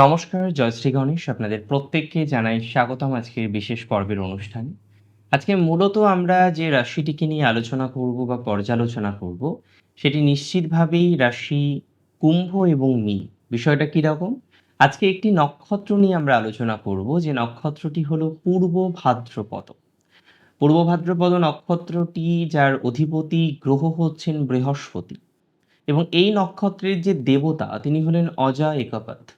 নমস্কার জয়শ্রী গণেশ। আপনাদের প্রত্যেককে জানাই স্বাগতম আজকের বিশেষ পর্বের অনুষ্ঠানে। আজকে মূলত আমরা যে রাশিটিকে নিয়ে আলোচনা করব বা পর্যালোচনা করব, সেটি নিশ্চিতভাবেই রাশি কুম্ভ এবং মীন। বিষয়টা কীরকম আজকে একটি নক্ষত্র নিয়ে আমরা আলোচনা করব, যে নক্ষত্রটি হলো পূর্ব ভাদ্রপদ। পূর্ব ভাদ্রপদ নক্ষত্রটি যার অধিপতি গ্রহ হচ্ছেন বৃহস্পতি। এবং এই নক্ষত্রের যে দেবতা, তিনি হলেন অজা একাপাত।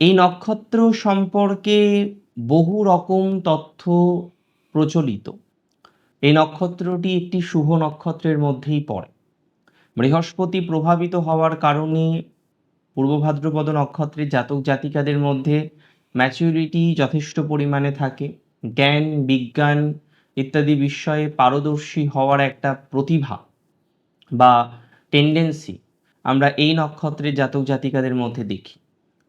এই নক্ষত্র সম্পর্কে বহু রকম তথ্য প্রচলিত। এই নক্ষত্রটি একটি শুভ নক্ষত্রের মধ্যেই পড়ে। বৃহস্পতি প্রভাবিত হওয়ার কারণে পূর্ব ভাদ্রপদ নক্ষত্রের জাতক জাতিকাদের মধ্যে ম্যাচুরিটি যথেষ্ট পরিমাণে থাকে। জ্ঞান, বিজ্ঞান ইত্যাদি বিষয়ে পারদর্শী হওয়ার একটা প্রতিভা বা টেন্ডেন্সি আমরা এই নক্ষত্রের জাতক জাতিকাদের মধ্যে দেখি।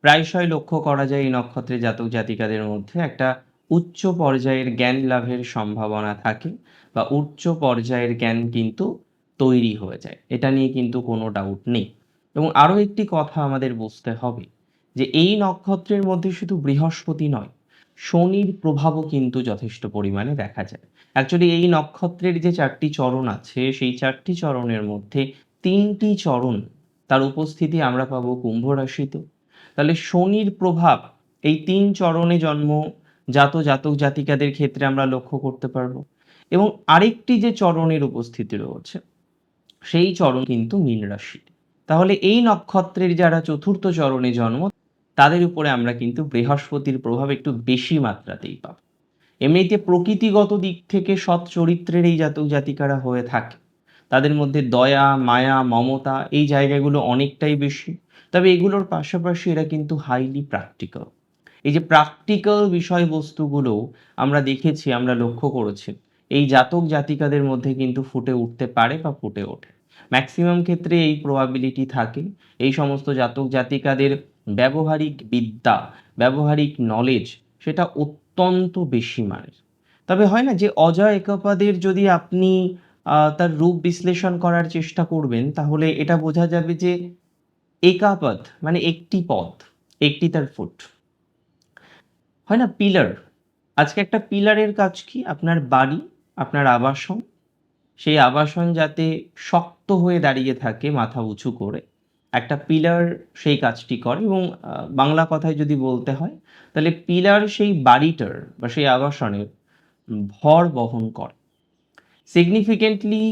প্রায়শই লক্ষ্য করা যায় এই নক্ষত্রের জাতক জাতিকাদের মধ্যে একটা উচ্চ পর্যায়ের জ্ঞান লাভের সম্ভাবনা থাকে বা উচ্চ পর্যায়ের জ্ঞান কিন্তু তৈরি হয়ে যায়। এটা নিয়ে কিন্তু কোনো ডাউট নেই। এবং আরও একটি কথা আমাদের বুঝতে হবে যে এই নক্ষত্রের মধ্যে শুধু বৃহস্পতি নয়, শনির প্রভাবও কিন্তু যথেষ্ট পরিমাণে দেখা যায়। অ্যাকচুয়ালি এই নক্ষত্রের যে চারটি চরণ আছে, সেই চারটি চরণের মধ্যে তিনটি চরণ তার উপস্থিতি আমরা পাবো কুম্ভ রাশিতে। তাহলে শনির প্রভাব এই তিন চরণে জন্ম জাত, জাতক, জাতিকাদের ক্ষেত্রে আমরা লক্ষ্য করতে পারব। এবং আরেকটি যে চরণের উপস্থিতি রয়েছে, সেই চরণ কিন্তু মীন রাশি। তাহলে এই নক্ষত্রের যারা চতুর্থ চরণে জন্ম, তাদের উপরে আমরা কিন্তু বৃহস্পতির প্রভাব একটু বেশি মাত্রাতেই পাব। এমনিতে প্রকৃতিগত দিক থেকে সৎ চরিত্রের এই জাতক, জাতিকারা হয়ে থাকে। তাদের মধ্যে দয়া, মায়া, মমতা এই জায়গাগুলো অনেকটাই বেশি। তবে এগুলোর পাশাপাশি এরা কিন্তু হাইলি প্র্যাকটিক্যাল এই যে প্র্যাকটিক্যাল বিষয়বস্তুগুলো আমরা দেখেছি, আমরা লক্ষ্য করেছি, এই জাতক জাতিকাদের মধ্যে কিন্তু ফুটে উঠতে পারে বা ফুটে ওঠে। ম্যাক্সিমাম ক্ষেত্রে এই প্রবাবিলিটি থাকে। এই সমস্ত জাতক জাতিকাদের ব্যবহারিক বিদ্যা, ব্যবহারিক নলেজ সেটা অত্যন্ত বেশি মানের। তবে হয় না যে অজয় একাপাদের যদি আপনি তার রূপ বিশ্লেষণ করার চেষ্টা করবেন, তাহলে এটা বোঝা যাবে যে একাপদ মানে একটি পথ একটি তার ফুট। হয় না, পিলার। আজকে একটা পিলারের কাজ কি? আপনার বাড়ি, আপনার আবাসন। সেই আবাসন যাতে শক্ত হয়ে দাঁড়িয়ে থাকে মাথা উঁচু করে। একটা পিলার সেই কাজটি করে এবং বাংলা কথায় যদি বলতে হয়, তাহলে পিলার সেই বাড়িটার বা সেই আবাসনের ভর বহন করে। সিগনিফিকেন্টলি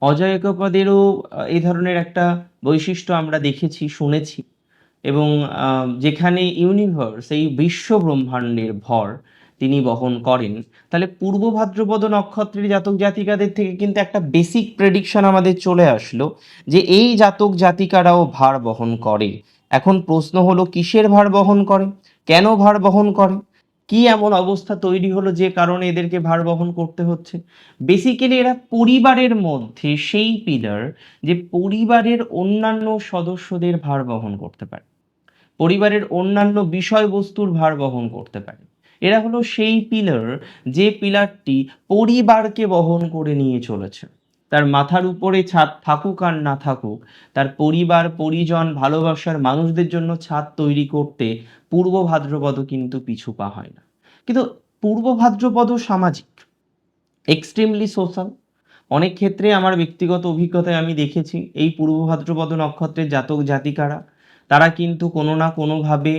অজয় একপাদেরও এই ধরনের একটা বৈশিষ্ট্য আমরা দেখেছি, শুনেছি এবং যেখানে ইউনিভার্স এই বিশ্ব ব্রহ্মাণ্ডের ভর তিনি বহন করেন, তাহলে পূর্ব ভাদ্রপদ নক্ষত্রের জাতক জাতিকাদের থেকে কিন্তু একটা বেসিক প্রেডিকশন আমাদের চলে আসলো যে এই জাতক জাতিকারাও ভার বহন করে। এখন প্রশ্ন হলো, কিসের ভার বহন করে? কেন ভার বহন করে? কি এমন অবস্থা তৈরি হলো যে কারণে এদেরকে ভার বহন করতে হচ্ছে? বেসিক্যালি এরা পরিবারের মধ্যে সেই পিলার যে পরিবারের অন্যান্য সদস্যদের ভার বহন করতে পারে। পরিবারের অন্যান্য বিষয়বস্তুর ভার বহন করতে পারে। এরা হলো সেই পিলার যে পিলারটি পরিবারকে বহন করে নিয়ে চলেছে। তার মাথার উপরে ছাদ থাকুক আর না থাকুক, তার পরিবার, পরিজন, ভালোবাসার মানুষদের জন্য ছাদ তৈরি করতে পূর্ব ভাদ্রপদ কিন্তু পিছু পা হয় না। কিন্তু পূর্ব ভাদ্রপদ সামাজিক এক্সট্রিমলি সোশ্যাল অনেক ক্ষেত্রে আমার ব্যক্তিগত অভিজ্ঞতায় আমি দেখেছি, এই পূর্ব ভাদ্রপদ নক্ষত্রের জাতক জাতিকারা, তারা কিন্তু কোনো না কোনোভাবে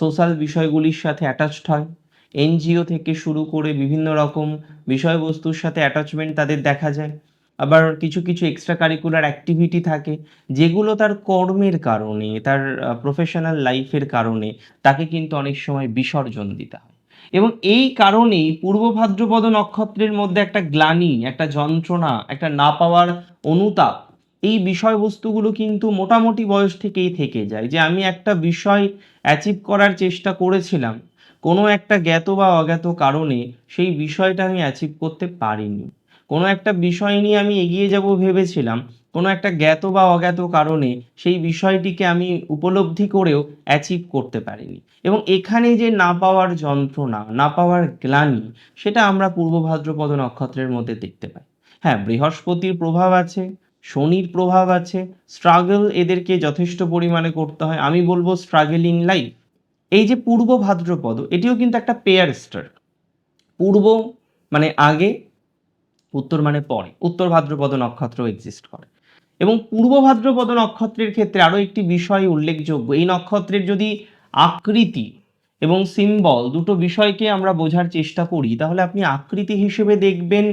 সোশ্যাল বিষয়গুলির সাথে অ্যাটাচড হয়। এনজিও থেকে শুরু করে বিভিন্ন রকম বিষয়বস্তুর সাথে অ্যাটাচমেন্ট তাদের দেখা যায়। আবার কিছু কিছু এক্সট্রা কারিকুলার অ্যাক্টিভিটি থাকে, যেগুলো তার কর্মের কারণে, তার প্রফেশনাল লাইফের কারণে তাকে কিন্তু অনেক সময় বিসর্জন দিতে হয় এবং এই কারণেই পূর্ব ভাদ্রপদ নক্ষত্রের মধ্যে একটা গ্লানি, একটা যন্ত্রণা, একটা না পাওয়ার অনুতাপ, এই বিষয়বস্তুগুলো কিন্তু মোটামুটি বয়স থেকেই থেকে যায়। যে আমি একটা বিষয় অ্যাচিভ করার চেষ্টা করেছিলাম, কোনো একটা জ্ঞাত বা অজ্ঞাত কারণে সেই বিষয়টা আমি অ্যাচিভ করতে পারিনি। কোনো একটা বিষয় নিয়ে আমি এগিয়ে যাব ভেবেছিলাম কোনো একটা জ্ঞাত বা অজ্ঞাত কারণে সেই বিষয়টিকে আমি উপলব্ধি করেও অ্যাচিভ করতে পারিনি। এবং এখানে যে না পাওয়ার যন্ত্রণা, না পাওয়ার গ্লানি, সেটা আমরা পূর্ব ভাদ্রপদ নক্ষত্রের মধ্যে দেখতে পাই। হ্যাঁ বৃহস্পতির প্রভাব আছে, শনির প্রভাব আছে স্ট্রাগল এদেরকে যথেষ্ট পরিমাণে করতে হয়। আমি বলব স্ট্রাগল ইন লাইফ এই যে পূর্ব ভাদ্রপদ, এটিও কিন্তু একটা পেয়ার স্টার পূর্ব মানে আগে, উত্তর মানে পরে। উত্তর ভাদ্রপদ নক্ষত্র এক্সিস্ট করে। এবং পূর্ব ভাদ্রপদ নক্ষত্রের ক্ষেত্রে আরও একটি বিষয় উল্লেখযোগ্য। এই নক্ষত্রের যদি আকৃতি এবং সিম্বল দুটো বিষয়কে আমরা বোঝার চেষ্টা করি, তাহলে আপনি আকৃতি হিসেবে দেখবেন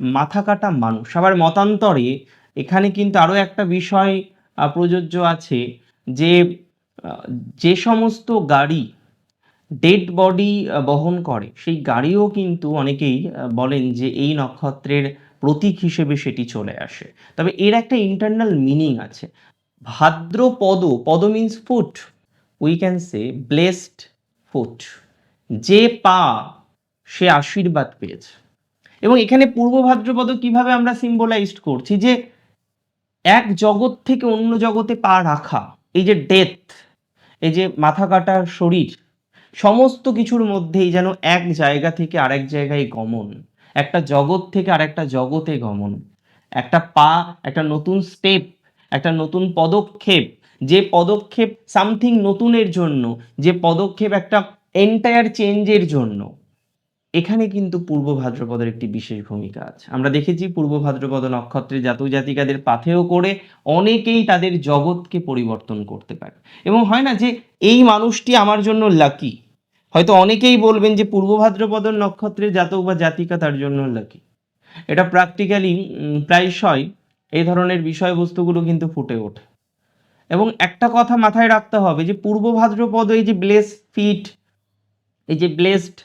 মাথা কাটা মানুষ। আবার মতান্তরে এখানে কিন্তু আরও একটা বিষয় প্রযোজ্য আছে যে যে সমস্ত গাড়ি ডেড বডি বহন করে, সেই গাড়িও কিন্তু অনেকেই বলেন যে এই নক্ষত্রের প্রতীক হিসেবে সেটি চলে আসে। তবে এর একটা ইন্টারনাল মিনিং আছে। ভাদ্রপদ পদ means foot we can say blessed foot যে পা সে আশীর্বাদ পেয়েছে। এবং এখানে পূর্ব ভাদ্রপদ কীভাবে আমরা সিম্বলাইজড করছি? যে এক জগৎ থেকে অন্য জগতে পা রাখা, এই যে ডেথ এই যে মাথা কাটা শরীর, সমস্ত কিছুর মধ্যেই যেন এক জায়গা থেকে আরেক জায়গায় গমন। একটা জগৎ থেকে আরেকটা জগতে গমন। একটা পা, একটা নতুন স্টেপ একটা নতুন পদক্ষেপ। যে পদক্ষেপ সামথিং নতুনের জন্য, যে পদক্ষেপ একটা এন্টায়ার চেঞ্জের জন্য। এখানে কিন্তু পূর্ব ভাদ্রপদের একটি বিশেষ ভূমিকা আছে। আমরা দেখেছি পূর্ব ভাদ্রপদ নক্ষত্রে জাতক জাতিকাদের পাথেও করে অনেকেই তাদের জগৎকে পরিবর্তন করতে পারে। এবং হয় না যে এই মানুষটি আমার জন্য লাকি হয়তো অনেকেই বলবেন যে পূর্ব ভাদ্রপদ নক্ষত্রের জাতক বা জাতিকা তার জন্য লাকি এটা প্র্যাকটিক্যালি প্রায়শই এই ধরনের বিষয়বস্তুগুলো কিন্তু ফুটে ওঠে। এবং একটা কথা মাথায় রাখতে হবে যে পূর্ব ভাদ্রপদ এই যে ব্লেস ফিট এই যে ব্লেসড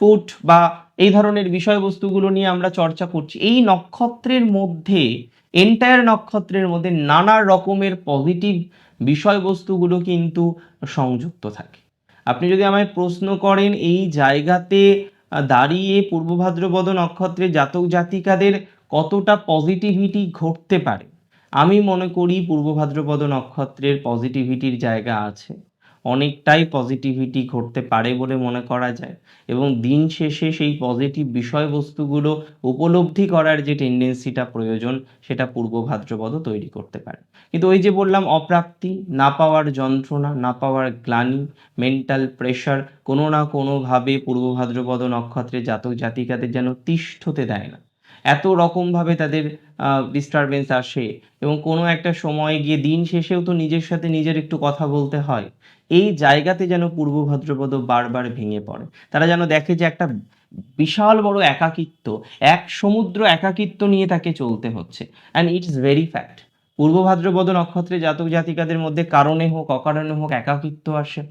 ফুট বা এই ধরনের বিষয়বস্তুগুলো নিয়ে আমরা চর্চা করছি, এই নক্ষত্রের মধ্যে এন্টায়ার নক্ষত্রের মধ্যে নানা রকমের পজিটিভ বিষয়বস্তুগুলো কিন্তু সংযুক্ত থাকে। আপনি যদি আমায় প্রশ্ন করেন, এই জায়গাতে দাঁড়িয়ে পূর্ব ভাদ্রপদ নক্ষত্রের জাতক জাতিকাদের কতটা পজিটিভিটি ঘটতে পারে? আমি মনে করি পূর্ব ভাদ্রপদ নক্ষত্রের পজিটিভিটির জায়গা আছে। অনেকটাই পজিটিভিটি ঘটতে পারে বলে মনে করা যায় এবং দিন শেষে সেই পজিটিভ বিষয়বস্তুগুলো উপলব্ধি করার যে টেন্ডেন্সিটা প্রয়োজন, সেটা পূর্ব ভাদ্রপদ তৈরি করতে পারে। কিন্তু ওই যে বললাম, অপ্রাপ্তি, না পাওয়ার যন্ত্রণা, না পাওয়ার গ্লানি মেন্টাল প্রেশার কোনো না কোনোভাবে পূর্ব ভাদ্রপদ নক্ষত্রের জাতক জাতিকাদের যেন তিষ্ঠতে দেয় না। এত রকমভাবে তাদের ডিস্টারবেন্স আসে এবং কোনো একটা সময় গিয়ে দিন শেষেও তো নিজের সাথে নিজের একটু কথা বলতে হয়। এই জায়গাতে যেন পূর্ব ভাদ্রপদ বারবার ভেঙে পড়ে। তারা যেন দেখে যে একটা বিশাল বড় একাকিত্ব, এক সমুদ্র একাকিত্ব নিয়ে তাকে চলতে হচ্ছে। অ্যান্ড ইটস ভেরি ফ্যাক্ট পূর্ব ভাদ্রপদ নক্ষত্রে জাতক জাতিকাদের মধ্যে কারণে হোক, অকারণে হোক, একাকিত্ব আসে।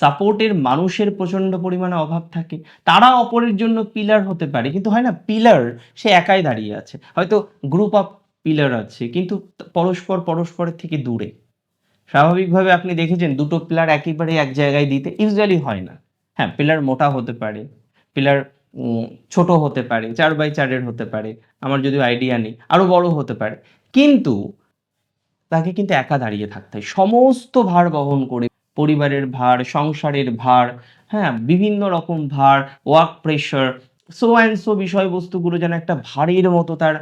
সাপোর্টের মানুষের প্রচণ্ড পরিমাণে অভাব থাকে। তারা অপরের জন্য পিলার হতে পারে, কিন্তু হয় না পিলার সে একাই দাঁড়িয়ে আছে। হয়তো গ্রুপ অফ পিলার আছে, কিন্তু পরস্পর পরস্পরের থেকে দূরে। স্বাভাবিকভাবে আপনি দেখেছেন, দুটো পিলার একেবারে এক জায়গায় দিতে ইউজুয়ালি হয় না। হ্যাঁ পিলার মোটা হতে পারে পিলার ছোট হতে পারে, চার বাই চারের হতে পারে, আমার যদিও আইডিয়া নেই, আরও বড় হতে পারে। কিন্তু তাকে কিন্তু একা দাঁড়িয়ে থাকতে হয়। সমস্ত ভার বহন করে পরিবারের ভার সংসারের ভার হ্যাঁ বিভিন্ন রকম ভার work pressure so and so বিষয়বস্তুগুলো যেন একটা ভারীর মতো তার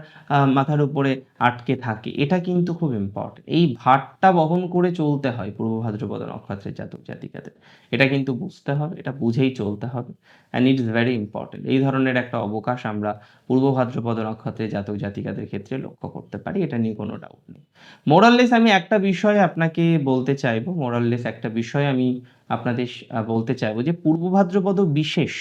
মাথার উপরে আটকে থাকে। এটা কিন্তু খুব ইম্পর্টেন্ট এই ভারটা বহন করে চলতে হয় পূর্ব ভাদ্রপদ নক্ষত্রের জাতক জাতিকাদের। এটা কিন্তু বুঝতে হবে, এটা বুঝেই চলতে হবে। And it is very important এই ধরনের একটা অবকাশ আমরা পূর্ব ভাদ্রপদ নক্ষত্রের জাতক জাতিকাদের ক্ষেত্রে লক্ষ্য করতে পারি, এটা নিয়ে কোনো ডাউট নেই। মোরাললেস আমি একটা বিষয় আপনাকে বলতে চাইব মোরাললেস একটা বিষয় আমি আপনাদের বলতে চাইব যে পূর্ব ভাদ্রপদ বিশেষ।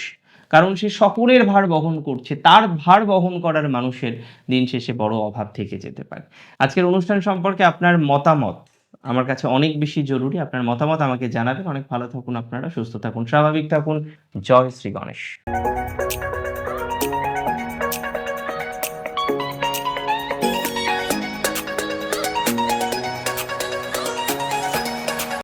কারণ সে সকলের ভার বহন করছে, তার ভার বহন করার মানুষের দিন শেষে বড় অভাব থেকে যেতে পারে। আজকের অনুষ্ঠান সম্পর্কে আপনার মতামত, আমার কাছে অনেক বেশি জরুরি। আপনার মতামত আমাকে জানাবেন। অনেক ভালো থাকুন আপনারা, সুস্থ থাকুন, স্বাভাবিক থাকুন। জয় শ্রী গণেশ।